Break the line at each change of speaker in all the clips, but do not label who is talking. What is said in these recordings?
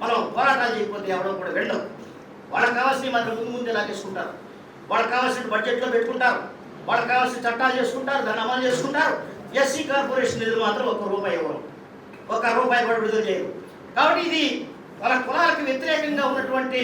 మనం పోరాటాలు చేయకపోతే ఎవరో కూడా వెళ్ళరు. వాళ్ళకి కావాల్సిన మన ముందు ముందే లాగేసుకుంటారు. వాళ్ళకి కావాల్సిన బడ్జెట్లో పెట్టుకుంటారు. వాళ్ళకి కావాల్సిన చట్టాలు చేసుకుంటారు దాన్ని అమలు చేసుకుంటారు. ఎస్సీ కార్పొరేషన్ నిధులు మాత్రం ఒక రూపాయి ఇవ్వరు. ఒక రూపాయి కూడా విడుదల చేయరు. కాబట్టి ఇది వాళ్ళ కులాలకు వ్యతిరేకంగా ఉన్నటువంటి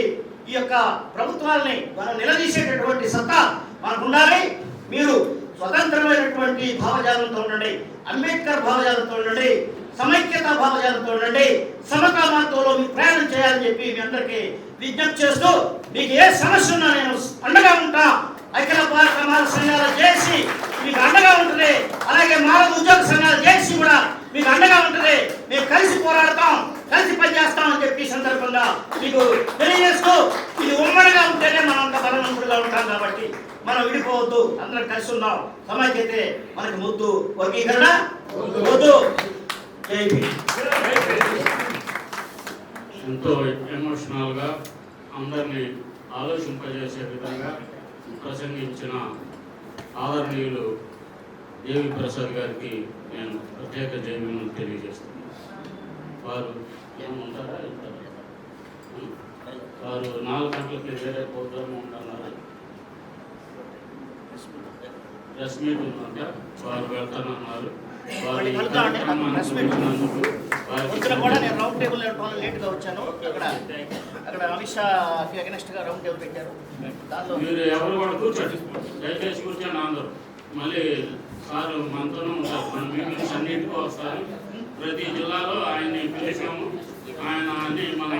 ఈ యొక్క ప్రభుత్వాలని మనం నిలదీసేటటువంటి సత్తా మనకు ఉండాలి మీరు స్వతంత్రమైనటువంటి భావజాలంతో ఉండండి అంబేద్కర్ భావజాలంతో ఉండండి సమైక్యత భావజాలంతో ఉండండి సమకామాత్వంలో మీరు ప్రయాణం చేయాలని చెప్పి మీ అందరికీ విజ్ఞప్తి చేస్తూ మీకు ఏ సమస్య ఉన్నా నేను అండగా ఉంటా. అఖిల భారత మాల సంఘాలు చేసి మీకు అండగా ఉంటుంది. అలాగే మాల ఉద్యోగ సంఘాలు చేసి కూడా మీకు అండగా ఉంటుంది. మేము కలిసి పోరాడతాం కలిసి పనిచేస్తాం అని చెప్పి సందర్భంగా మీకు తెలియజేస్తూ ఇది ఉమ్మడిగా ఉంటేనే మనం అంత బలవంతులుగా ఉంటాం కాబట్టి మనం విడిపోవద్దు. అందరం కలిసి ఉన్నాం సమైక్యతే మనకు ముద్దు వర్గీకరణ వద్దు జై
ఎంతో ఎమోషనల్గా అందరినీ ఆలోచింపజేసే విధంగా ప్రసంగించిన ఆదరణీయులు దేవి ప్రసాద్ గారికి నేను ప్రత్యేక జైలు తెలియజేస్తున్నాను. వారు ఏమంటారా వెళ్తారా? వారు నాలుగు గంటలకి వేరే ప్రోగ్రామ్ ఉంటున్నారు ప్రెస్ మీట్ ఉందంట. వారు వెళ్తానన్నారు. వారి
వాళ్ళు కలుద్దామండి.
కార్యక్రమానికి
కూడా నేను రౌండ్ టేబుల్ నేర్పడం లేట్గా వచ్చాను. అక్కడ అక్కడ అమిత్ షాకి అగెనెస్ట్గా రౌండ్ టేబుల్ పెట్టారు. దానిలో
మీరు ఎవరు కూడా కూర్చోండి. దయచేసి కూర్చోండి అందరూ. మళ్ళీ సార్ మనతోనే ఉంటారు. మన మీటింగ్స్ అన్నింటికీ వస్తారు ప్రతి జిల్లాలో ఆయన్ని పిలిచాము. ఆయన అన్ని మన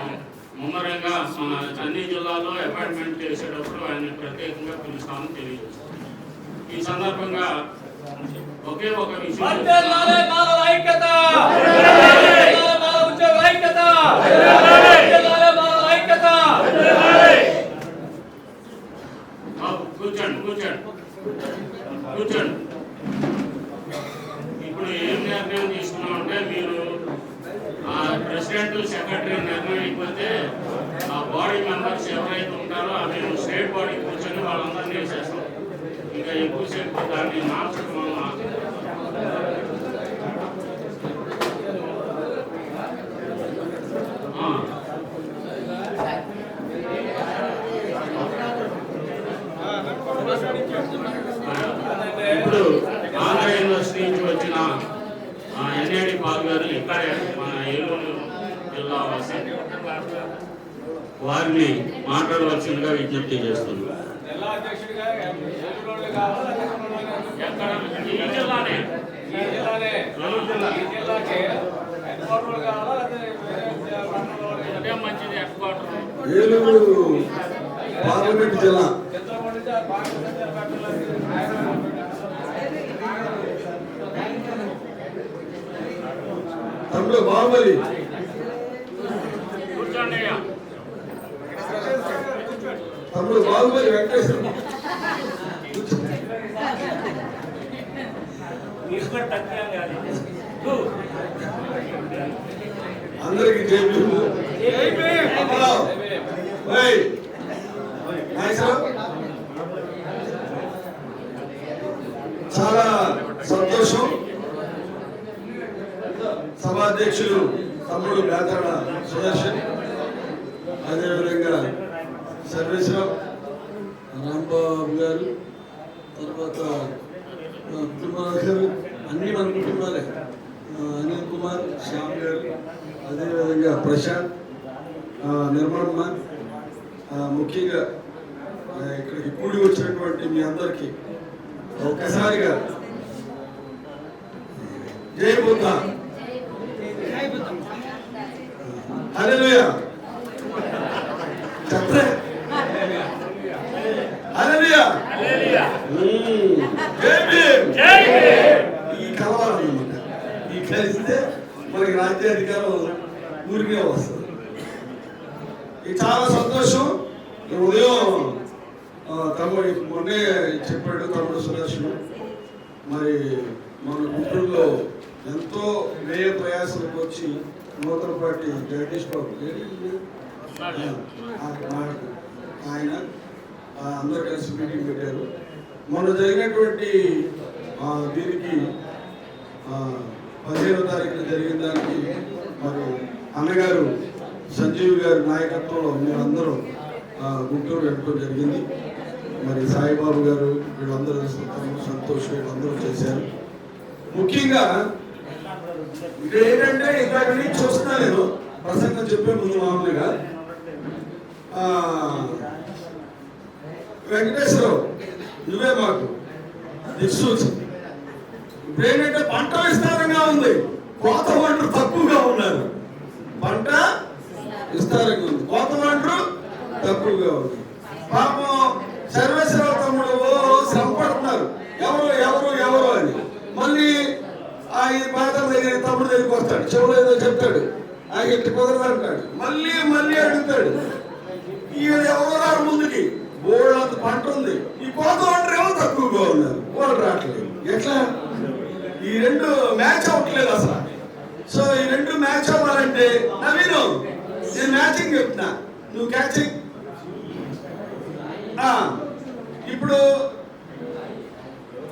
ముమ్మరంగా మన అన్ని జిల్లాలో అపాయింట్మెంట్ చేసేటప్పుడు ఆయన్ని ప్రత్యేకంగా పిలుస్తామని తెలియజేస్తాం. ఈ సందర్భంగా ఒకే ఒక విషయం.
ఐక్యత. ఉద్యోగ ఐక్యత. ఐక్యత.
కూర్చోండి కూర్చోండి. కూర్చోండి. ఇప్పుడు ఏం నిర్ణయం తీసుకున్నామంటే మీరు ఆ ప్రెసిడెంట్ సెక్రటరీ నిర్ణయం అయిపోతే ఆ బాడీ మెంబర్స్ ఎవరైతే ఉంటారో ఆ మేము స్టేట్ బాడీ కూర్చొని వాళ్ళందరినీ వేసేస్తాం. ఇంకా ఎక్కువసేపు దాన్ని మార్చడం. ఇప్పుడు ఆంధ్ర యూనివర్సిటీ నుంచి వచ్చిన ఎన్ఐడి పాల్ గారు ఇక్కడే మన ఏలూరు జిల్లా వారిని మాట్లాడవలసిందిగా విజ్ఞప్తి చేస్తున్నారు
ఏలూరు
ఎక్కడ ఈ జిల్లానే
ఈ జిల్లానే ఈ హెడ్ క్వార్టర్ కావాలా లేకపోతే
మంచిది హెడ్ క్వార్టర్
ఏలూరు పార్లమెంట్ జిల్లా. తమిళ బాహుబలి. తమిళ బాహుబలి వెంకటేశ్వర. అందరికి. చాలా సంతోషం. సభాధ్యక్షులు తమ్ముడు బేతాడ సుదర్శన్ అదేవిధంగా సర్వేశ్వరరావు రాంబాబు గారు తర్వాత ఆ, కుటుంబాలు గారు అన్ని మన కుటుంబాలే ఆ, అనిల్ కుమార్ శ్యామ్ గారు అదేవిధంగా ప్రశాంత్ ఆ, నిర్మలమ్మ ఆ, ముఖ్యంగా ఆ, ఇక్కడికి కూడి వచ్చినటువంటి మీ అందరికీ ఒక్కసారిగా జై బుద్ధ హల్లెలూయా చెప్పరే హల్లెలూయా మ్మ్. జై భీమ్ ఈ కలవాలన్నమాట ఈ కలిస్తే మనకి రాజ్యాధికారం ఊరికే వస్తుంది ఇది చాలా సంతోషం ఈ ఉదయం ఆ, తమ్ముడు మొన్నే చెప్పాడు తమ్ముడు సురేష్ మరి మన గుంటూరులో ఎంతో వ్యయ ప్రయాసాలకు వచ్చి నూతన పార్టీ జగదీష్ బాబు. ఆయన అందరూ కలిసి మీటింగ్ పెట్టారు. మొన్న జరిగినటువంటి దీనికి పదిహేనో తారీఖున జరిగిన దానికి మరి అన్నగారు సంజీవ్ గారి నాయకత్వంలో మీరందరూ గుంటూరు వెళ్ళడం జరిగింది. మరి సాయిబాబు గారు వీళ్ళందరూ సంతోష్ వీళ్ళందరూ చేశారు. ముఖ్యంగా ఇక్కడ ఏంటంటే ఇందాక నుంచి చూస్తున్నా నేను. ప్రసంగం చెప్పే ముందు మామూలుగా. వెంకటేశ్వరరావు నువ్వే మాకు. దిక్సూచి ఇప్పుడు ఏంటంటే పంట విస్తారంగా ఉంది. కోత వంటలు తక్కువగా ఉన్నారు. పంట విస్తారంగా ఉంది. కోత వంటలు తక్కువగా ఉంది. పాపం సర్వేశ్వరరావు తమ్ముడు సంపడుతున్నారు శ్రమ పడుతున్నారు ఎవరు ఎవరు ఎవరు అని. మళ్ళీ ఆ ఈ దగ్గర తమ్ముడు దగ్గరికి వస్తాడు? చెవులు ఏదో చెప్తాడు. ఆ ఎట్టి కుదరదు అంటాడు. మళ్ళీ మళ్ళీ అడుగుతాడు. ఈయన ఎవరు ముందుకి. బోర్డు అంత పంట ఉంది. ఈ కోత పంటలు ఏమో తక్కువగా ఉన్నారు? వాళ్ళు రావట్లేదు. ఎట్లా? ఈ రెండు మ్యాచ్ అవ్వట్లేదు అసలు. సో ఈ రెండు మ్యాచ్ అవ్వాలంటే నవీను నేను మ్యాచింగ్ చెప్తున్నా. నువ్వు క్యాచింగ్ ఇప్పుడు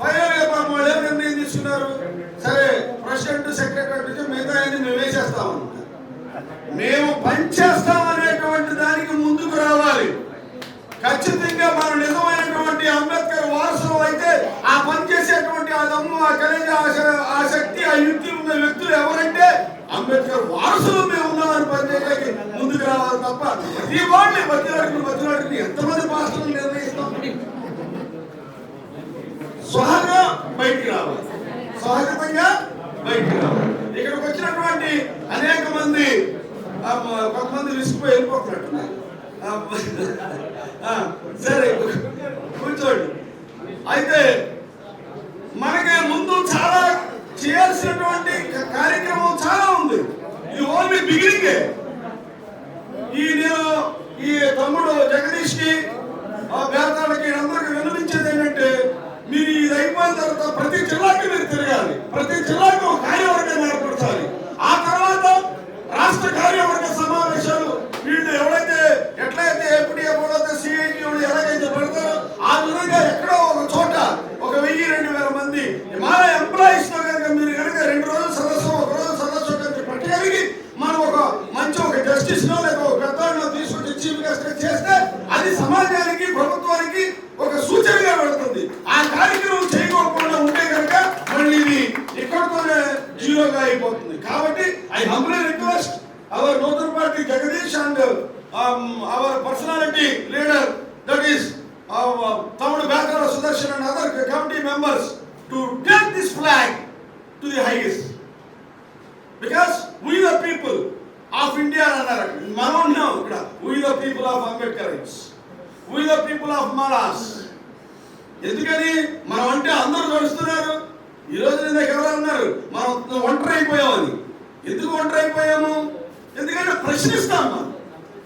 ఫైనల్గా వాళ్ళు నిర్ణయం తీసుకున్నారు సరే ప్రెసిడెంట్ సెక్రటరీ నుంచి మిగతా అన్ని మేము వేసేస్తామన్నారు మేము పనిచేస్తాం అనేటువంటి దానికి ముందుకు రావాలి. ఖచ్చితంగా మనం నిజమైనటువంటి అంబేద్కర్ వారసులు అయితే ఆ పని చేసేటువంటి ఆ దమ్ము ఆ కలేజ ఆ శ- ఆ శక్తి ఆ యుక్తి ఉన్న వ్యక్తులు ఎవరంటే అంబేద్కర్ వారసులు మేము ఉన్నామని పనిచేయడానికి ముందుకు రావాలి తప్ప ఈ వాళ్ళని బతిలాడుకుని బతిలాడుకుని ఎంతమంది పాస్టర్లు నిర్ణయిస్తాం సహజంగా బయటికి రావాలి సహజంగా బయటికి రావాలి ఇక్కడికి వచ్చినటువంటి అనేక మంది కొంతమంది విసిగిపోయి వెళ్ళిపోతున్నట్టున్నారు. ఆ, సరే కూర్చోండి. అయితే మనకి ముందు చాలా చేయాల్సినటువంటి కార్యక్రమం చాలా ఉంది. ఇది ఓన్లీ బిగినింగ్ ఈ నేను ఈ తమ్ముడు జగదీష్కి ఆ బేతాళకి అందరికి వినిపించేది ఏంటంటే మీరు ఇది అయిపోయిన తర్వాత ప్రతి జిల్లాకి మీరు తిరగాలి. ప్రతి జిల్లాకు ఒక కార్యవర్గం ఏర్పరచాలి. ఆ తర్వాత రాష్ట్ర కార్యవర్గం వీళ్ళు ఎవరైతే ఎట్లయితే ఎప్పుడు ఎప్పుడైతే సిఐటి ఎలాగైతే పెడతారో ఆ విధంగా ఎక్కడో ఒక చోట ఒక వెయ్యి రెండు వేల మంది మన ఎంప్లాయీస్తో కనుక మీరు కనుక రెండు రోజులు సదస్సు ఒక రోజు సదస్సు కనుక పెట్టగలిగి మనం ఒక మంచి ఒక జస్టిస్ నో లేక ఒక పెద్దవాడినో తీసుకొచ్చి చీఫ్ గెస్ట్ చేస్తే అది సమాజానికి ప్రభుత్వానికి ఒక సూచనగా వెళుతుంది ఆ కార్యక్రమం చేయకోకుండా ఉంటే కనుక మళ్ళీ ఇది ఇక్కడతోనే జీరోగా అయిపోతుంది కాబట్టి ఐ హంబ్లీ రిక్వెస్ట్ అవర్ నూతన party Jagadish and our personality leader that is తమ్ముడు Bekala Sudarshan and other committee members to take this flag to the highest because we the people of India అని అన్నారు అక్కడ. మనం ఉన్నాం ఇక్కడ we the people of Ambedkar we the people of Madras ఎందుకని మనం అంటే అందరూ నడుస్తున్నారు ఈ రోజు ఇందాక ఎవరు అన్నారు మనం ఒంటరి అయిపోయామని ఎందుకు ఒంటరి అయిపోయాము ఎందుకంటే ప్రశ్నిస్తాం మనం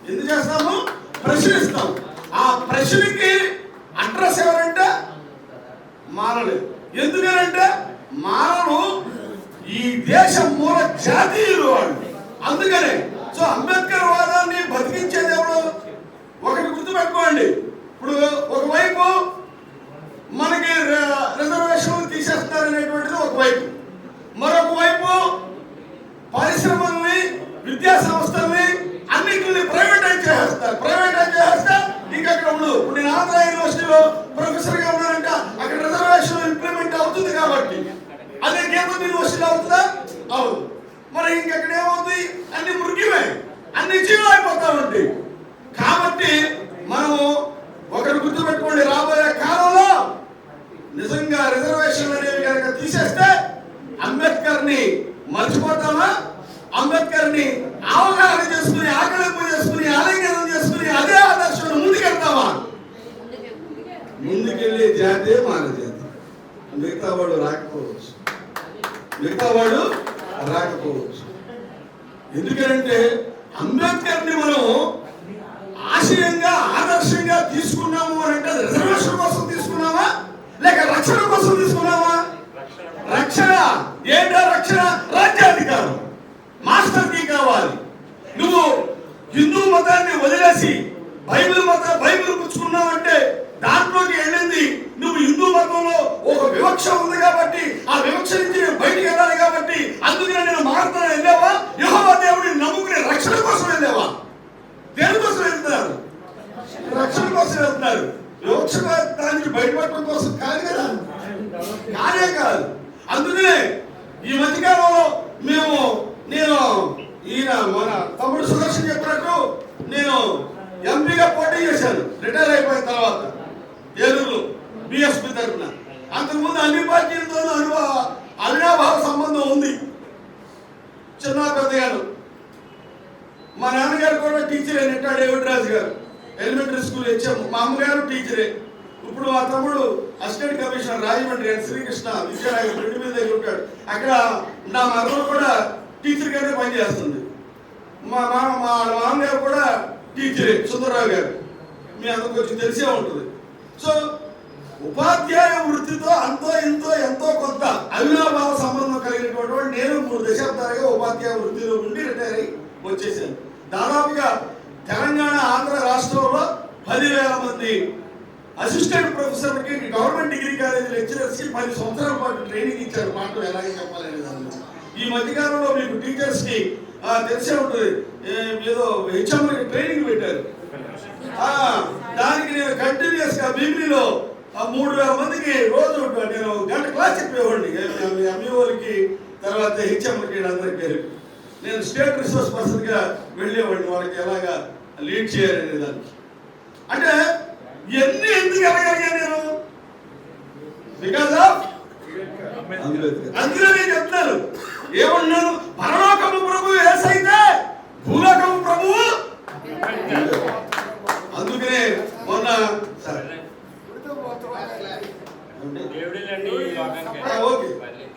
ఎందుకు చేస్తాము ప్రశ్నిస్తాం ఆ ప్రశ్నకి అడ్రస్ ఎవరంటే మారలేదు ఎందుకనంటే మారలు ఈ దేశ మూల జాతీయులు వాళ్ళు అందుకనే సో అంబేద్కర్ వాదాన్ని బతికించేది ఎవరు? ఒకటి గుర్తుపెట్టుకోండి. ఇప్పుడు ఒకవైపు మనకి ర- రిజర్వేషన్లు తీసేస్తారు అనేటువంటిది ఒకవైపు. మరొక వైపు పరిశ్రమల్ని విద్యా సంస్థల్ని అన్నింటిని ప్రైవేటైజ్ చేసేస్తారు. ప్రైవేటైజ్ చేస్తే ఇంకా అక్కడ ఉండదు ఇప్పుడు నేను ఆంధ్ర యూనివర్సిటీలో ప్రొఫెసర్గా ఉన్నానంటే అక్కడ రిజర్వేషన్ ఇంప్లిమెంట్ అవుతుంది కాబట్టి. అదే కేంద్ర యూనివర్సిటీలో అవుతుందా? అవును. మరి ఇంకెక్కడ ఏమవుతుంది అన్ని మృగ్యమే. అన్ని జీవో అయిపోతా ఉంటాయి కాబట్టి మనము ఒకరు గుర్తుపెట్టుకోండి రాబోయే కాలంలో నిజంగా రిజర్వేషన్ అనేవి కనుక తీసేస్తే అంబేద్కర్ని మర్చిపోతామా? అంబేద్కర్ని అవగాహన చేసుకుని ఆకలింపు చేసుకుని ఆలింగనం చేసుకుని అదే ఆదర్శం ముందుకెళ్తామా? ముందుకెళ్ళే జాతే మాన జాతి మిగతా వాడు రాకపోవచ్చు. మిగతా వాడు రాకపోవచ్చు ఎందుకంటే అంబేద్కర్ని మనం ఆశయంగా ఆదర్శంగా తీసుకున్నాము అని అంటే రిజర్వేషన్ కోసం తీసుకున్నామా లేక రక్షణ కోసం తీసుకున్నామా రక్షణ. ఏంటో రక్షణ? రాజ్యాధికారం. మాస్టర్కి కావాలి. నువ్వు హిందూ మతాన్ని వదిలేసి బైబిల్ మత బైబిల్ పుచ్చుకున్నావంటే దాంట్లోకి వెళ్ళింది. నువ్వు హిందూ మతంలో ఒక వివక్ష ఉంది కాబట్టి ఆ వివక్ష నుంచి నేను బయటికి వెళ్ళాలి కాబట్టి అందుకనే నేను మారుతాను వెళ్ళావా? యెహోవా దేవుడిని నమ్ముకునే రక్షణ కోసం వెళ్ళావా? దేని కోసం వెళ్తున్నారు? రక్షణ కోసం వెళ్తున్నారు. వివక్ష దానికి బయటపడటం కోసం కాదు కదా. కాదే కాదు. అందుకనే ఈ మధ్యకాలంలో మేము నేను ఈయన మన తమ్ముడు సుదర్శన్ చెప్పినట్టు నేను ఎంపీగా పోటీ చేశాను. రిటైర్ అయిపోయిన తర్వాత. బిఎస్పీ తరఫున అంతకుముందు అన్ని పార్టీలతోనూ అనుభవ అవినాభావ సంబంధం ఉంది. చిన్న పెద్దగారు మా నాన్నగారు కూడా టీచరే నెట్టాడు డేవిడ్ గారు. ఎలిమెంటరీ స్కూల్ ఇచ్చాము మా అమ్మగారు టీచరే. ఇప్పుడు మా తమ్ముడు assistant commissioner Rajahmundry and Srikrishna Vidyanagar రెండు మీద దగ్గర ఉంటాడు. అక్కడ నా మరణ కూడా టీచర్గానే పనిచేస్తుంది. మా మా మా మామగారు కూడా టీచరే సుందరరావు గారు. మీ అందరికి కొంచెం తెలిసే ఉంటుంది. సో ఉపాధ్యాయ వృత్తితో అంతో ఎంతో ఎంతో కొంత అవినాభావ సంబంధం కలిగినటువంటి నేను మూడు దశాబ్దాలుగా ఉపాధ్యాయ వృత్తిలో ఉండి రిటైర్ అయ్యి వచ్చేసాను. దాదాపుగా తెలంగాణ ఆంధ్ర రాష్ట్రంలో పదివేల మంది అసిస్టెంట్ ప్రొఫెసర్కి గవర్నమెంట్ డిగ్రీ కాలేజ్ లెక్చరర్స్కి పది సంవత్సరాల పాటు ట్రైనింగ్ ఇచ్చారు. మాటలు ఎలాగే చెప్పాలనే దానిలో ఈ మధ్యకాలంలో మీకు టీచర్స్కి తెలిసే ఉంటుంది. ఏదో హెచ్ఎంకి ట్రైనింగ్ పెట్టారు. దానికి నేను కంటిన్యూస్గా బీబీలో బీబీలో మూడు వేల మందికి రోజు నేను గంట క్లాస్ చెప్పేవాడిని. ఎంఈఓలకి తర్వాత హెచ్ఎంలకి అందరికీ నేను స్టేట్ రిసోర్స్ పర్సన్గా వెళ్ళేవాడిని వాళ్ళకి ఎలాగా లీడ్ చేయాలనే దానికి. అంటే ఎన్ని ఎందుకు వెళ్ళగలిగాను నేను? బికాస్ ఆఫ్ అందులో నేను చెప్తున్నాను. ఏమన్నాను? పరలోకము ప్రభు ఏసైతే భూలోకము ప్రభువు అందుకనే మొన్న సరే
దేవుడిలండి ఈ లోకానికి.
ఆ, ఓకే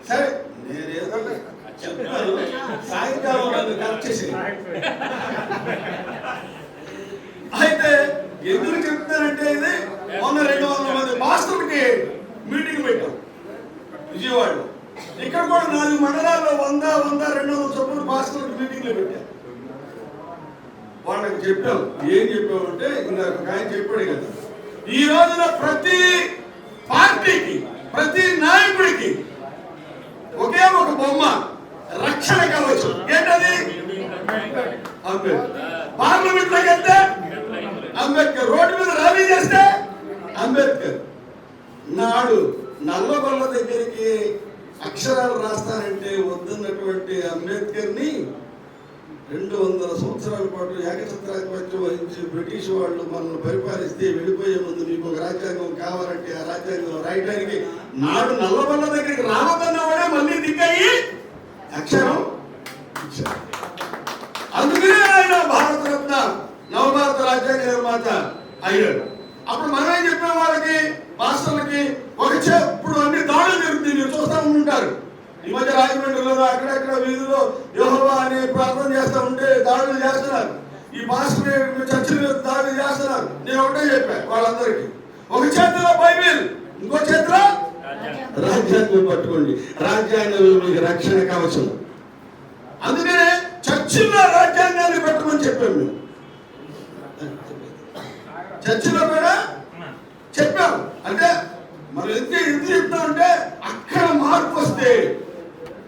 సరే. నేనేదో సాయంకాలం నన్ను కరెక్ట్ చేసి అయితే ఎందుకు చెప్తున్నారంటే ఇది? మొన్న రెండు వందల మంది మాస్టర్కి మీటింగ్ పెట్టాం. విజయవాడలో ఇక్కడ కూడా నాలుగు మండలాల్లో వంద వంద రెండు వందల చొప్పున మాస్టర్కి మీటింగ్లో పెట్టాం. వాళ్ళకి చెప్పాం. ఏం చెప్పామంటే ఇందాక ఆయన చెప్పాడు కదా. ఈ రోజున ప్రతి పార్టీకి ప్రతి నాయకుడికి ఒకే ఒక బొమ్మ రక్షణ కవచం. ఏంటది? అంబేద్కర్. పార్లమెంట్లో వెళ్తే అంబేద్కర్. రోడ్డు మీద ర్యాలీ చేస్తే అంబేద్కర్. నాడు నల్లగొల్ల దగ్గరికి అక్షరాలు రాస్తానంటే వద్దన్నటువంటి అంబేద్కర్ని రెండు వందల సంవత్సరాల పాటు ఏకఛత్రాధిపత్యం వహించి బ్రిటిష్ వాళ్ళు మనల్ని పరిపాలిస్తే వెళ్ళిపోయే ముందు మీకు ఒక రాజ్యాంగం కావాలంటే ఆ రాజ్యాంగం రాయడానికి నాడు నల్లబల్ల దగ్గరికి రావద్దన్నవాడే మళ్ళీ దిగ్గయి అక్షరం అందుకనే ఆయన భారతరత్న నవభారత రాజ్యాంగ నిర్మాత అయ్యాడు. అప్పుడు మనమే చెప్పిన వాళ్ళకి మాస్టర్లకి ఒక చెప్పుడు ఇప్పుడు అన్ని దాడులు జరుగుతాయి మీరు చూస్తూ ఉంటారు రాజమండ్రిలో అక్కడక్కడ వీధిలో యోహోవా అని ప్రార్థన చేస్తూ ఉంటే దాడులు చేస్తున్నారు. ఈ మాస్టర్ చర్చిల మీద దాడులు చేస్తున్నారు. నేను ఒకటే చెప్పాను వాళ్ళందరికీ. ఒక చేతిలో బైబిల్ ఇంకో చేతిలో రాజ్యాంగం పట్టుకోండి. రాజ్యాంగం మీకు రక్షణ కవచం. అందుకనే చర్చిల్లో రాజ్యాంగాన్ని పెట్టమని చెప్పాం మేము చర్చిలో కూడా చెప్పాం అంటే మనం ఎంత ఎంత చెప్తామంటే అక్కడ మార్పు వస్తే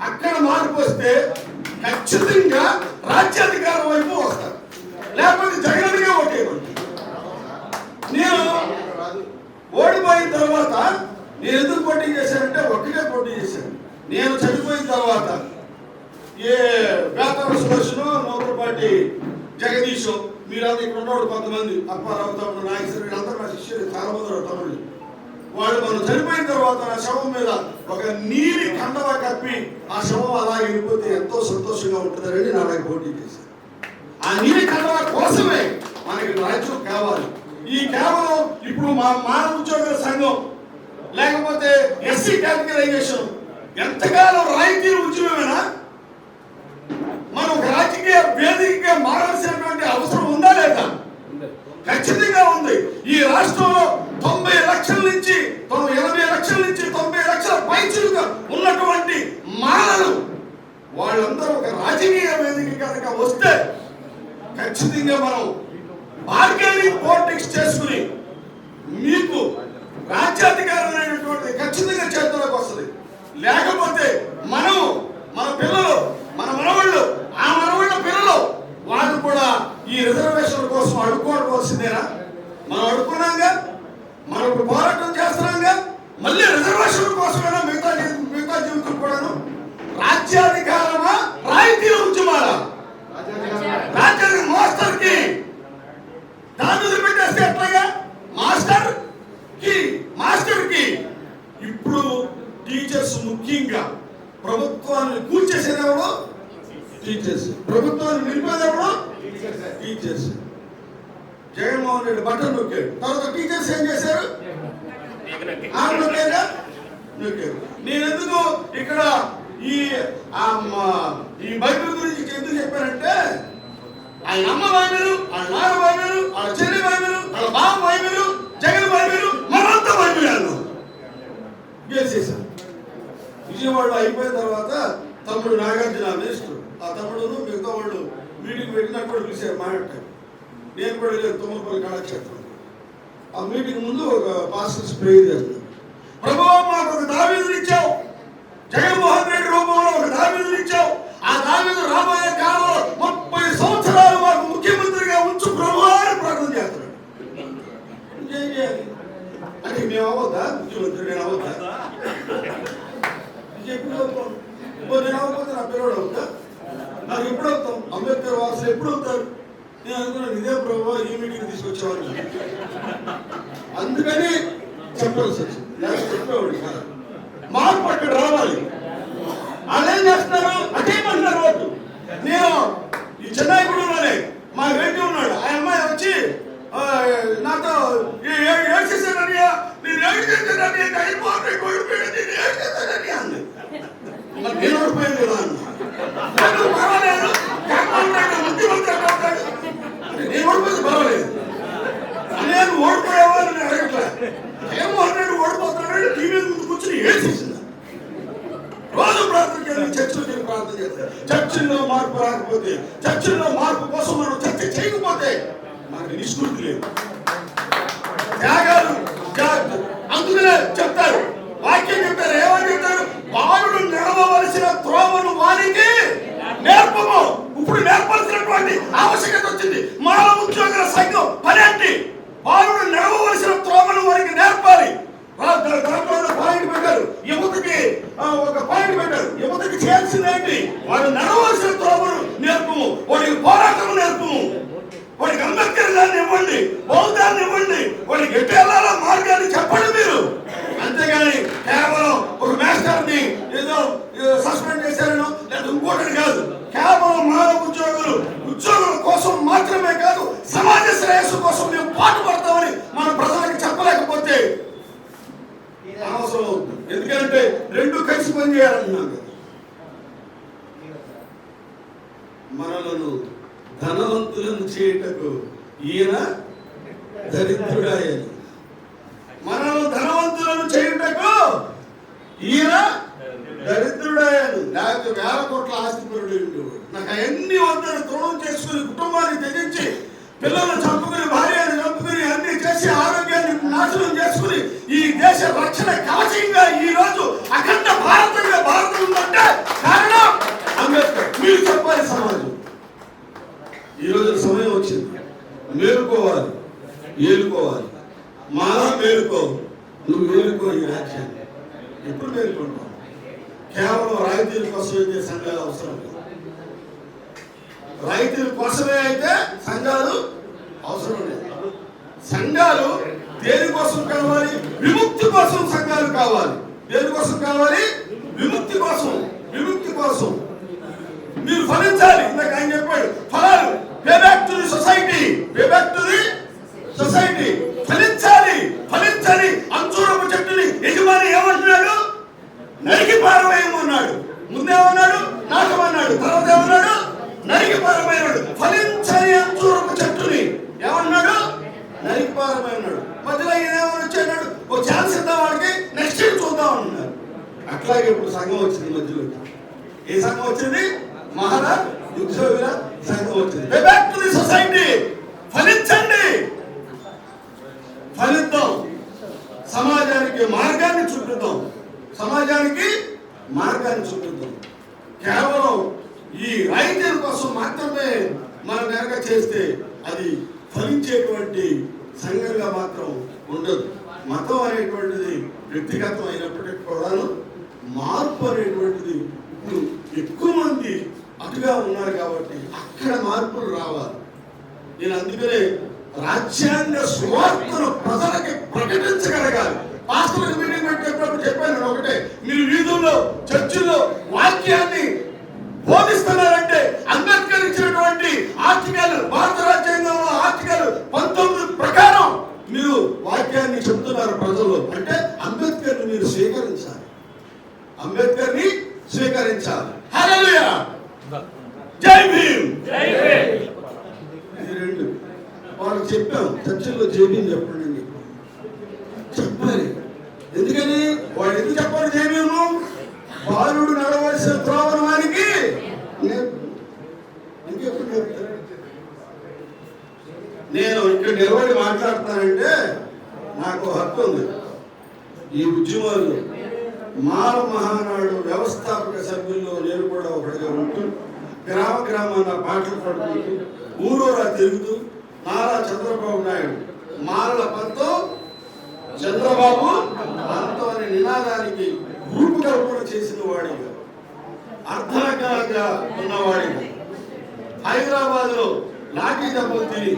అక్కడ మార్పు వస్తే ఖచ్చితంగా రాజ్యాధికారం వైపు వస్తారు. లేకపోతే జగన్గా ఓటేయమంటారు నేను ఓడిపోయిన తర్వాత నేను ఎందుకు పోటీ చేశానంటే ఒక్కటే పోటీ చేశాను. నేను చనిపోయిన తర్వాత ఏ వేతన సుదర్శను నూతనపాటి జగదీష్ మీరంతా ఇక్కడ ఉన్నాడు కొంతమంది అప్పారావు తమ్ముడు నాగేశ్వర వీళ్ళందరూ నా శిష్యులు చాలా మంది ఉన్నారు తమ్ముళ్ళు వాళ్ళు మనం చనిపోయిన తర్వాత నా శవం మీద ఒక నీలి కండవ కప్పి ఆ శవం అలా వెళ్ళిపోతే ఎంతో సంతోషంగా ఉంటుందని నా నాకు పోటీ చేశాను. ఆ నీలి కండవ కోసమే మనకి రాజ్యం కావాలి. ఈ కేవలం ఇప్పుడు మా మానవ ఉద్యోగుల సంఘం లేకపోతే ఎస్సీ కేటగరైజేషన్ ఎంతకాలం రాయితీ ఉద్యమమేనా? మనం రాజకీయ వేదికగా మారాల్సినటువంటి అవసరం ఉందా లేదా? ఖచ్చితంగా ఉంది. ఈ రాష్ట్రంలో తొంభై లక్షల నుంచి తొంభై ఎనభై లక్షల నుంచి తొంభై లక్షల పైచులుగా ఉన్నటువంటి మాలలు వాళ్ళందరూ ఒక రాజకీయ వేదిక కనుక వస్తే ఖచ్చితంగా మనం బార్గెనింగ్ పాలిటిక్స్ చేసుకుని మీకు రాజ్యాధికారం అనేటువంటిది ఖచ్చితంగా చేతులకు వస్తుంది. లేకపోతే మనం మన పిల్లలు మన మనవాళ్ళు ఆ మనవాళ్ళ పిల్లలు వాళ్ళు కూడా ఈ రిజర్వేషన్ కోసం అడుక్కోవాల్సిందేనా? మనం అడుక్కున్నాగా? మనం ఇప్పుడు పోరాటం చేస్తున్నాంగా మళ్ళీ రిజర్వేషన్ కోసమైనా మిగతా మిగతా జీవితం కూడాను రాజ్యాధికారమా రాయితీల ఉద్యమాలా రాజ్యాధికారం మాస్టర్కి దాన్ని వదిలిపెట్టేస్తే ఎట్లాగా? మాస్టర్కి మాస్టర్కి. ఇప్పుడు టీచర్స్ ముఖ్యంగా ప్రభుత్వాన్ని కూల్చేసేది టీచర్స్. ప్రభుత్వాన్ని నిలిపేది ఎవడు టీచర్స్. జగన్మోహన్ రెడ్డి బట్టలు నొక్కాడు. తర్వాత టీచర్స్ ఏం చేశారు? ఆ నొక్కారు. నేను ఎందుకు ఇక్కడ ఈ ఆ ఈ బైబిల్ గురించి ఎందుకు చెప్పానంటే ఆయన అమ్మ బైబిలు వాళ్ళ నాన్న బైబిలు వాళ్ళ చెల్లి బైబిలు వాళ్ళ బాబు బైబిలు జగన్ బైబిలు మనంతా బైబిల్ అన్నారు గెలిచేశాం విజయవాడలో అయిపోయిన తర్వాత తమ్ముడు నాగార్జున మినిస్టర్ ఆ తమ్ముడును మిగతా వాళ్ళు మీటింగ్ పెట్టినప్పుడు కూడా పిలిచారు మాట్లాడతారు నేను కూడా వెళ్ళాను తుమ్మలపల్లి కళాక్షేత్రం. ఆ మీటింగ్ ముందు ఒక పాస్టర్స్ స్ప్రే చేస్తున్నాను ప్రభు మాకు ఒక దావీదుని ఇచ్చావు. జగన్మోహన్ రెడ్డి రూపంలో ఒక దావీదుని ఇచ్చావు. ఆ దావీదు రాబోయే కాలంలో ముప్పై సంవత్సరాలు మాకు ముఖ్యమంత్రిగా ఉంచు ప్రభు అని ప్రార్థన చేస్తున్నాడు. ఇంకేం చేయాలి? అంటే మేము అవ్వద్దా? ముఖ్యమంత్రి నేను అవ్వద్దా? ఎప్పుడు నేను అవ్వకపోతే నా పిల్లడు అవుతా? నాకు ఎప్పుడు అవుతాం అంబేద్కర్ వారసులు ఎప్పుడు అవుతారు నేను అనుకున్నాను ఇదే ప్రభు ఈ మీటింగ్ తీసుకొచ్చేవాడు అందుకని చెప్పాల్సి వచ్చింది చెప్పేవాడు కాదు. మార్పు అక్కడ రావాలి. వాళ్ళు చేస్తున్నారు? అదే అటేమంటున్నారు ఓటు నేను ఈ చెన్నై చెన్నైగూడలోనే మా రెడ్డి ఉన్నాడు. ఆ అమ్మాయి వచ్చి నాతో నాతో ఏడ్చేసానని నేను ఏడ్చేసానని అయిపోతే కొడిపోయాడు మేలుకోవాలి. ఏలుకోవాలి. మానవ మేలుకో నువ్వు మేలుకో ఈ రాజ్యాన్ని. ఎప్పుడు మేలుకుంటావు? కేవలం రాయితీల కోసం అయితే సంఘాలు అవసరం లేదు. రైతుల కోసమే అయితే సంఘాలు అవసరం లేదు. సంఘాలు దేనికోసం కావాలి? విముక్తి కోసం సంఘాలు కావాలి. దేనికోసం కావాలి? విముక్తి కోసం. విముక్తి కోసం. మీరు ఫలించాలి. ఇందాక ఆయన చెప్పాడు ఫలాలు. Pay back to the society pay back to the society ఫలించాలి ఫలించాలి. అంచూరపు చెట్టుని యజమాని ఏమంటున్నాడు? నరికి పారవేయమన్నాడు ముందేమన్నాడు? నాటమన్నాడు తర్వాత ఏమన్నాడు నరికి పారమైనాడు ఫలించని అంచూరపు చెట్టుని. ఏమన్నాడు? నరికి పారమైనాడు మధ్యలో ఈయన ఏమని వచ్చాడు? ఓ ఛాన్స్ ఇద్దాం వాడికి నెక్స్ట్ చూద్దాం అన్నారు అట్లాగే ఇప్పుడు సంఘం వచ్చింది మధ్యలో. ఏ సంఘం వచ్చింది మహారా ఉద్యోగుల సంఘం వచ్చింది బ్యాక్ టు ది సొసైటీ ఫలించండి ఫలిద్దాం సమాజానికి మార్గాన్ని చూపిద్దాం కేవలం ఈ రైతుల కోసం మాత్రమే మనం కనుక చేస్తే అది ఫలించేటువంటి సంఘంగా మాత్రం ఉండదు మతం అనేటువంటిది వ్యక్తిగతం అయినప్పటికీ కూడాను మార్పు అనేటువంటిది ఇప్పుడు ఎక్కువ మంది అటుగా ఉన్నారు కాబట్టి అక్కడ మార్పులు రావాలి నేను అందుకనే రాజ్యాంగ సువార్తను ప్రజలకి ప్రకటించగలగాలి పాస్టర్లకు మీటింగ్ పెట్టేటప్పుడు చెప్పాను నేను ఒకటే మీరు వీధుల్లో చర్చిల్లో వాక్యాన్ని బోధిస్తున్నారంటే అంబేద్కర్ ఇచ్చినటువంటి ఆర్టికల్ భారత రాజ్యాంగంలో ఆర్టికల్ పంతొమ్మిది ప్రకారం మీరు వాక్యాన్ని చెప్తున్నారు ప్రజల్లో అంటే అంబేద్కర్ మీరు స్వీకరించాలి అంబేద్కర్ని స్వీకరించాలి. హల్లెలూయా! జై భీమ్! ఇది రెండు వాళ్ళకి చెప్పాం చర్చిల్లో జేబీని చెప్పండి అని. చెప్పాం చెప్పాలి. ఎందుకని? వాడు ఎందుకు చెప్పాలి జేబీను బాలుడు నడవలసిన త్రోవను నేర్పు. ఇంకెప్పుడు? నేను ఇక్కడ నిలబడి మాట్లాడుతానంటే నాకు హక్కు ఉంది. ఈ ఉద్యమాలు మాల మహానాడు వ్యవస్థాపక సభ్యుల్లో నేను కూడా ఒకటిగా ఉంటూ గ్రామ గ్రామాన పాటలు పాడుకుంటూ ఊరూరా తిరుగుతూ నారా చంద్రబాబు నాయుడు మాలల పంతో చంద్రబాబు పంతో అనే నినాదానికి రూపకల్పన చేసిన వాడిగా అర్ధనగ్నంగా ఉన్నవాడిగా హైదరాబాద్లో లాఠీ దెబ్బలు తిని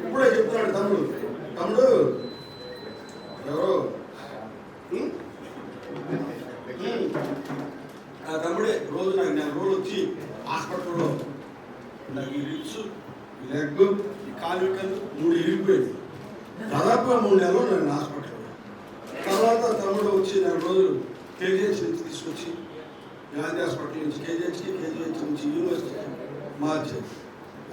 ఇప్పుడే చెప్తున్నాడు తమ్ముడు. తమ్ముడు ఎవరో ఉం? ఉం. ఆ తమ్ముడే రోజు నాకు నెల రోజులు వచ్చి హాస్పిటల్లో నాకు ఈ రిప్స్ ఈ లెగ్ ఈ కాలుకలు మూడు దాదాపు మూడు నెలలు నేను హాస్పిటల్ తర్వాత తమ్ముడు వచ్చి నెల రోజులు కేజీహెచ్ నుంచి తీసుకొచ్చి గాంధీ హాస్పిటల్ నుంచి కేజీహెచ్కి కేజీహెచ్ నుంచి యూనివర్సిటీకి మార్చారు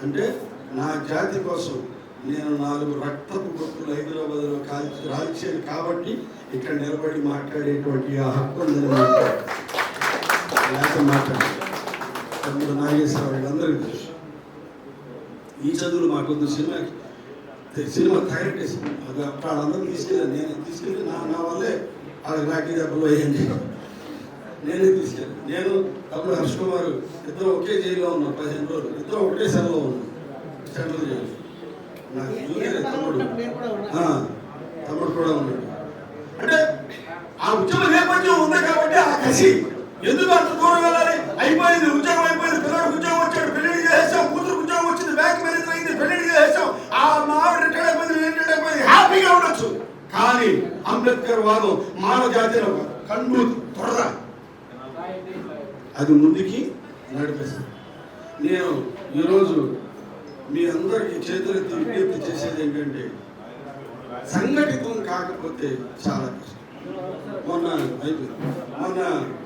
అంటే నా జాతి కోసం నేను నాలుగు రక్తపు గొప్పలు హైదరాబాద్లో కాల్చి రాల్చాను కాబట్టి ఇక్కడ నిలబడి మాట్లాడేటువంటి ఆ హక్కు ఉందని మాట్లాడాను. లేక మాట్లాడాను. తమ్ముడు నాగేశ్వర తెలుసు. ఈ చదువులు మాకొద్దు సినిమాకి. సినిమా తయారు వాళ్ళందరూ తీసుకెళ్ళాను నేను తీసుకెళ్ళి నా నా వల్లే వాళ్ళకి రాఖీ దెబ్బలు అయ్యండి నేనే తీసుకెళ్ళాను నేను తమ్ముడు హర్ష కుమార్ ఇద్దరు ఒకే జైల్లో ఉన్నాం. పదిహేను రోజులు. ఇద్దరు ఒకటే సెలవులో ఉన్నాం. సెంట్రల్ జైలు నాకు జూనియర్ తమ్ముడు తమ్ముడు కూడా ఉన్నాడు. అంటే ఆ ఉద్యమ నేపథ్యం ఉంది కాబట్టి ఆ కసి ఎందుకు అంత దూరం వెళ్ళాలి అయిపోయింది ఉద్యోగం అయిపోయింది పిల్లడికి ఉద్యోగం వచ్చాడు పెళ్ళి చేసాం కూతురు ఉద్యోగం వచ్చింది బ్యాంక్ మేనేజర్ అయింది పెళ్ళి చేసాం ఆ మావిడ రిటైర్ అయిపోయింది నేను రిటైర్ అయిపోయింది హ్యాపీగా ఉండొచ్చు కానీ అంబేద్కర్ వాదం మానవ జాతి కండు తొడద అది ముందుకి నడిపిస్తుంది. నేను ఈరోజు మీ అందరికీ చేతులెత్తి విజ్ఞప్తి చేసేది ఏంటంటే సంఘటితం కాకపోతే చాలా కష్టం. మొన్న అయిపోయింది. మొన్న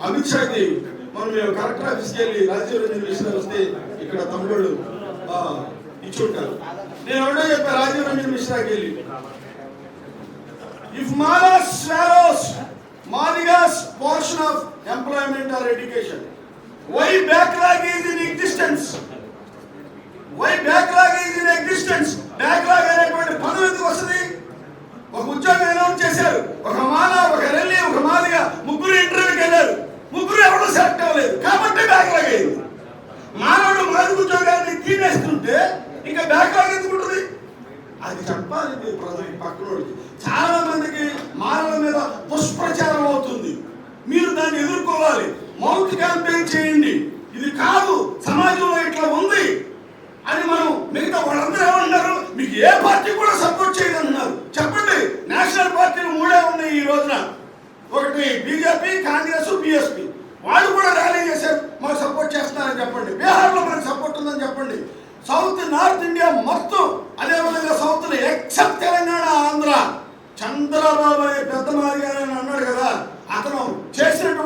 అమిత్ షాకి మొన్న మేము కలెక్టర్ ఆఫీస్కి వెళ్ళి రాజీవ్ రంజన్ వస్తే ఇక్కడ తమ్ముళ్ళు ఇచ్చుంటారు నేను ఎవడో చెప్పా రాజీవ్ రంజన్ మిశ్రాకి వెళ్ళి. If Malas swallows Maliga's portion of employment or education, why backlog is in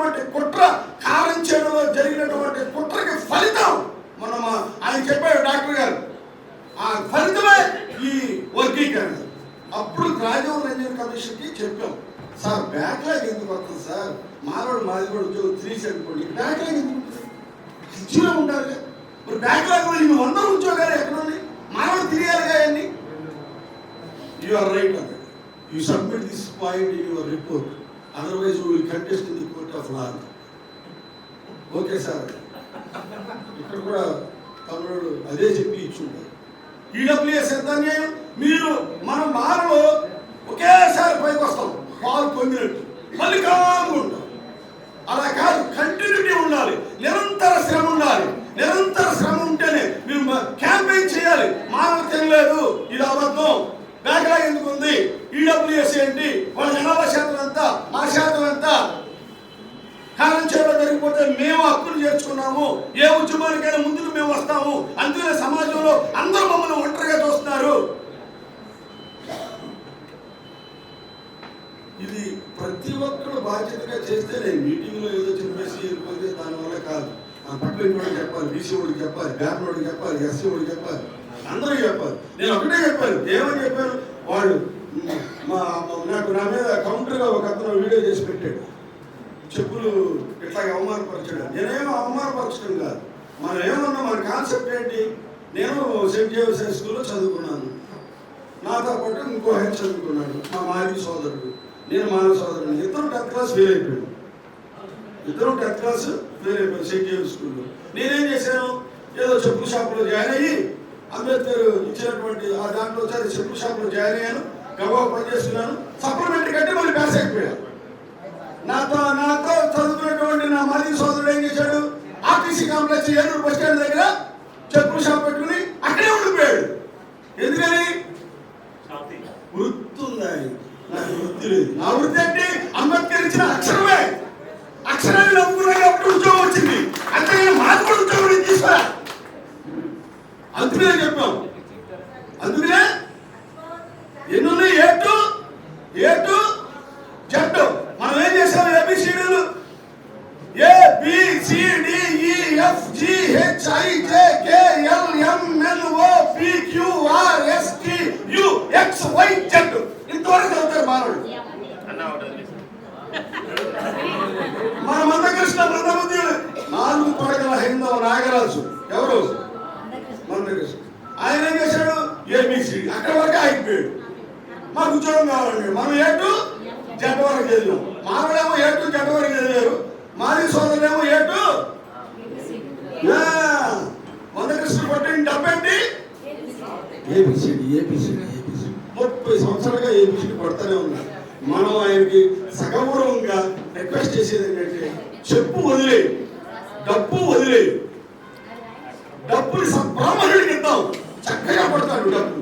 జరిగినటువంటి కుట్ర కారం చేయడంలో జరిగినటువంటి కుట్రకి ఫలితం మనం ఆయన చెప్పాడు డాక్టర్ గారు. ఆ ఫలితమే ఈ వర్గీకరణ. అప్పుడు రాజీవ్ రంజన్ కమిషన్కి చెప్పాం సార్ బ్యాక్లాగ్ ఎందుకు వస్తుంది సార్? మానవుడు మాది కూడా ఉద్యోగం త్రీస్ అనుకోండి బ్యాక్లాగ్ ఎందుకు ఇచ్చిలో ఉండాలి మరి బ్యాక్లాగ్లో ఇవి వందల ఉద్యోగాలు ఎక్కడ ఉన్నాయి? మానవుడు తిరిగాలిగా అన్ని you are right you submit this point your report otherwise will contest of okay sir ఇక్కడ కూడా తమిళుడు అదే చెప్పి ఇచ్చుంటారు ఈడబ్ల్యూఎస్ ఎంత అన్యాయం? మీరు మనం మారలో ఒకేసారి పైకి వస్తాం. పాలు పొందినట్టు. మళ్ళీ కాము ఉంటాం అలా కాదు కంటిన్యూటీ ఉండాలి. నిరంతర శ్రమ ఉండాలి. నిరంతర శ్రమ ఉంటేనే మీరు క్యాంపెయిన్ చేయాలి. మానవ తినలేదు ఇది అబద్ధం. బ్యాక్లాగ్ ఎందుకు ఉంది ఈడబ్ల్యూఎస్ ఏంటి వాళ్ళ జనాభా శాతం ఎంత మా శాతం ఎంత కాలం చేయడం జరిగిపోతే మేము హక్కులు చేర్చుకున్నాము ఏ ఉద్యమానికైనా ముందుకు మేము వస్తాము అందుకనే సమాజంలో అందరూ మమ్మల్ని ఒంటరిగా చూస్తున్నారు ఇది ప్రతి ఒక్కరు బాధ్యతగా చేస్తే నేను మీటింగ్లో ఏదో చెప్పేసి వెళ్ళిపోతే దానివల్ల కాదు ఆ పట్ల వాడికి చెప్పాలి బీసీ వాడికి చెప్పాలి బ్యాక్ వాడికి చెప్పాలి ఎస్సీ అందరూ చెప్పారు. నేను ఒకటే చెప్పాను. ఏమని చెప్పాను వాడు మా నాకు నా మీద కౌంటర్గా ఒక అతను వీడియో చేసి పెట్టాడు. చెప్పులు ఇట్లాగే అవమానపరచడం నేనేమో అవమానపరచడం కాదు. మనం ఏమన్నా మన కాన్సెప్ట్ ఏంటి? నేను సెయింట్ జేమ్స్ హై స్కూల్లో చదువుకున్నాను. నాతో పాటు ఇంకో హెచ్ చదువుకున్నాడు. మా మాజీ సోదరుడు. నేను మానవ సోదరుడు ఇద్దరు టెన్త్ క్లాస్ ఫెయిల్ అయిపోయాడు ఇద్దరు టెన్త్ క్లాస్ ఫెయిల్ అయిపోయాడు సెయింట్ జేమ్స్ స్కూల్లో. నేనేం చేశాను? ఏదో చెప్పుల షాపులో జాయిన్ అయ్యి అంబేద్కర్ ఇచ్చినటువంటి ఆ దాంట్లో వచ్చి చెప్పుల షాపులో జాయిన్ అయ్యాను గబా పని చేస్తున్నాను. సప్లిమెంటరీ కట్టి మళ్ళీ పాస్ అయిపోయాను నాతో నాతో చదువుకున్నటువంటి నా మాజీ సోదరుడు ఏం చేశాడు? RTC complex Eluru bus stand దగ్గర చెప్పులు షాప్ పెట్టుకుని అక్కడే ఉండిపోయాడు. ఎందుకని? వృత్తి ఉంది ఆయనకి. నాకు వృత్తి లేదు. నా వృత్తి అంటే అంబేద్కర్ ఇచ్చిన అక్షరమే. అక్షరాన్ని నమ్ముకున్నా కాబట్టి ఉద్యోగం వచ్చింది. అంతేగాని మాకు కూడా ఉద్యోగం తీసుకురా అందుకనే చెప్పాం. అందుకనే ఎన్ని ఉన్నాయి A to A to Z మనం ఏం చేసాం ఏబిసిడీలు? A B C D E F G H I J K L M N O P Q R S T U X Y Z. ఇంతవరకు చదువుతారు మానవుడు. మన మందకృష్ణ మందబుద్ధుడు నాలుగు పడగల హైందవ నాగరాజు. ఎవరు? మందకృష్ణ ఆయన ఏం చేశాడు? ఏబిసి అక్కడ వరకు ఆగిపోయాడు. మాకు ఉద్యోగం కావాలండి మనం ఏటు జెడ్ వరకు చదివాం మామూలేమో ఏటు జెడ్ వరకు చదివారు మాది సోదరులేమో ఏటు మందకృష్ణ కొట్టిన డబ్బేంటి ఏబిసిడి ఏబిసిడి ఏబిసిడి ముప్పై సంవత్సరాలుగా ఏబిసిడి కొడతానే ఉన్నారు మనం ఆయనకి సగౌరవంగా రిక్వెస్ట్ చేసేది ఏంటంటే చెప్పు వదిలే. డబ్బు వదిలే. డబ్బుని బ్రాహ్మణుడికి ఇద్దాం చక్కగా పడతాడు డబ్బు.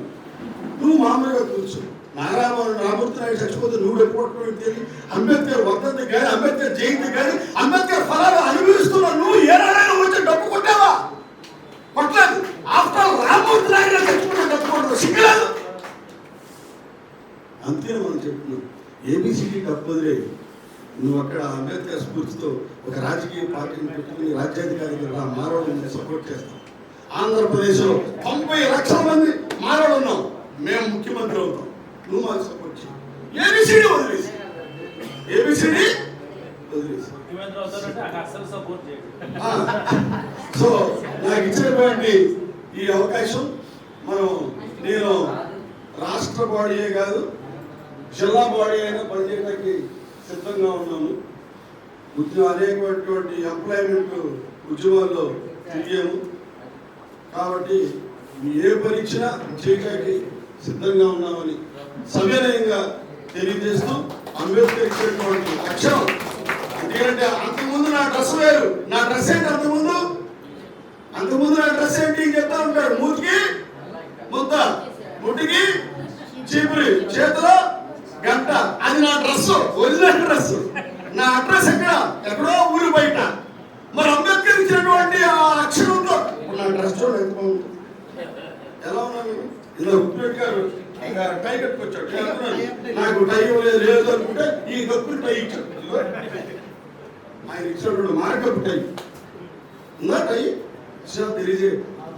నువ్వు మామూలుగా కూర్చో. నారాయణ రామూర్తి నాయుడు చచ్చిపోతే నువ్వు ఎప్పుడు తెలియదు అంబేద్కర్ వర్ధంతి కానీ అంబేద్కర్ జయంతి కానీ అంబేద్కర్ ఫలాలు అనుభవిస్తున్నావు నువ్వు ఏ నారాయణ వచ్చి డబ్బు కొట్టావా? కొట్టలేదు. ఆఫ్టర్ రామూర్తి నాయుడు చచ్చిపోతే డబ్బు కొట్టదు సిగ్గలేదు. అంతే మనం చెప్తున్నాం. ఏబిసిడి డబ్బు నువ్వు అక్కడ అంబేద్కర్ స్ఫూర్తితో ఒక రాజకీయ పార్టీని పెట్టుకుని రాజ్యాధికారికి రా సపోర్ట్ చేస్తావు ఆంధ్రప్రదేశ్లో తొంభై లక్షల మంది మారవాళ్ళు ఉన్నాం మేము ముఖ్యమంత్రి అవుతాం. నువ్వు మాకు సపోర్ట్ చేయి. ఏబిసిడి వదిలేసి. ఏబిసిడి వదిలేసి.
సపోర్ట్
సో నాకు ఇచ్చినటువంటి ఈ అవకాశం మనం నేను రాష్ట్ర బాడీయే కాదు జిల్లా బాడీ అయినా పనిచేయడానికి సిద్ధంగా ఉన్నాము ఉద్యోగం అనేకమైనటువంటి ఎంప్లాయ్మెంట్ ఉద్యమాల్లో తిరిగాము. కాబట్టి ఏ పని ఇచ్చినా చేయడానికి సిద్ధంగా ఉన్నామని సవినయంగా తెలియజేస్తూ అంబేద్కర్ ఇచ్చినటువంటి లక్ష్యం. ఎందుకంటే అంతకుముందు నా డ్రెస్ వేరు. నా డ్రెస్ ఏంటి అంతకుముందు? అంతకుముందు నా డ్రెస్ ఏంటి? చెప్తా ఉంటాడు. మూతికి ముద్ద. ముట్టికి చీపురి. చేతిలో గంట. అది నా డ్రెస్ ఒరిజినల్ డ్రెస్ నా అడ్రస్ ఎక్కడ? ఎక్కడో ఊరు బయట మరి అంబేద్కర్ ఇచ్చినటువంటి ఆ అక్షరంతో ఇప్పుడు నా డ్రెస్ చూడండి ఎంత బాగుంది ఎలా ఉన్నాను ఇలా ఉప్పెట్ గారు ఇంకా టై కట్టుకొచ్చాడు నేను అనుకున్నాను, నాకు టై ఇవ్వలేదు లేదు అనుకుంటే ఈ కప్పులు టై ఇచ్చాడు. ఆయన ఇచ్చినటువంటి మార్కప్ టై ఉందా tie so there is a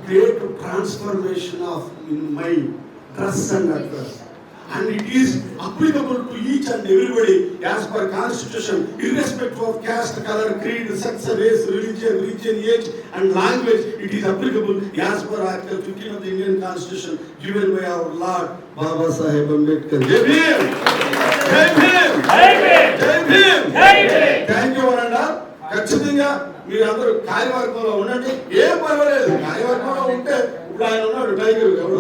great transformation of in dress and address and it is applicable to each and everybody as per constitution irrespective of caste color creed sex race religion region age and language it is applicable as per article 15 of the indian constitution given by our lord baba saheb ambedkar jai bhim jai bhim
జై Bhim!
jai bhim
జై Bhim.
Thank you అనండా ఖచ్చితంగా మీరు అందరూ కార్యవర్గంలో ఉండండి ఏం పర్వాలేదు కార్యవర్గంలో ఉంటే ఇప్పుడు ఆయన ఉన్నాడు టైగర్ ఎవరు